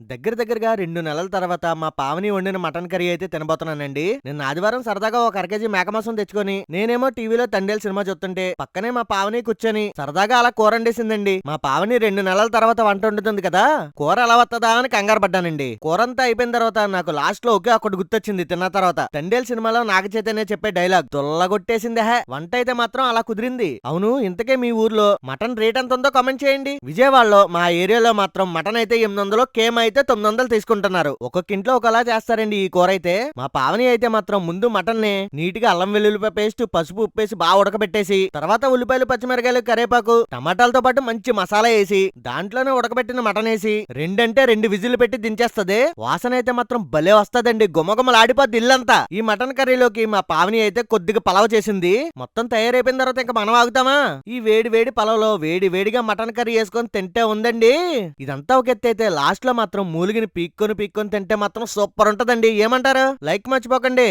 దగ్గర దగ్గరగా రెండు నెలల తర్వాత మా పావని వండిన మటన్ కర్రీ అయితే తినబోతున్నానండి. నిన్న ఆదివారం సరదాగా ఒక అరకేజీ మేకమాసం తెచ్చుకొని నేనేమో టీవీలో తండేలు సినిమా చూస్తుంటే పక్కనే మా పావని కూర్చొని సరదాగా అలా కూర వండేసిందండి. మా పావని రెండు నెలల తర్వాత వంట వండుతుంది కదా కూర ఎలా వస్తుందా అని కంగారు పడ్డానండి. కూరంతా అయిపోయిన తర్వాత నాకు లాస్ట్లో ఒకే ఒకటి గుర్తొచ్చింది తిన్న తర్వాత. తండేలు సినిమాలో నాగ చైతన్య చెప్పే డైలాగ్ దొల్లగొట్టేసింది హే. వంట అయితే మాత్రం అలా కుదిరింది. అవును ఇంతకే మీ ఊర్లో మటన్ రేట్ ఎంత ఉందో కామెంట్ చేయండి. విజయవాడలో మా ఏరియాలో మాత్రం మటన్ అయితే ఎనిమిది వందలు కేమ్ అయితే తొమ్మిది వందలు తీసుకుంటున్నారు. ఒక్కొక్క ఇంట్లో ఒకలా చేస్తారండి ఈ కూర అయితే మా పావని అయితే మాత్రం ముందు మటన్ని నీట్గా అల్లం వెల్లుల్లిపాయ పేస్ట్ పసుపు ఉప్పేసి బాగా ఉడకబెట్టేసి తర్వాత ఉల్లిపాయలు పచ్చిమిరకాయలు కరేపాకు టమాటాలతో పాటు మంచి మసాలా వేసి దాంట్లోనే ఉడకబెట్టిన మటన్ వేసి రెండంటే రెండు విజిల్లు పెట్టి దించేస్తది. వాసన అయితే మాత్రం భలే వస్తదండి. గుమగుమలాడిపోద్ది ఇల్లంతా. ఈ మటన్ కర్రీలోకి మా పావని అయితే కొద్దిగా పలావ్ చేసింది. మొత్తం తయారైపోయిన తర్వాత ఇంకా మనం ఆగుతామా? ఈ వేడి వేడి పలవలో వేడి వేడిగా మటన్ కర్రీ వేసుకొని తింటే ఉందండి. ఇదంతా ఒక ఎత్తు అయితే లాస్ట్లో మాత్రం మూలిగిని పీక్కొని పీక్కొని తింటే మాత్రం సూపర్ ఉంటదండి. ఏమంటారు? లైక్ మర్చిపోకండి.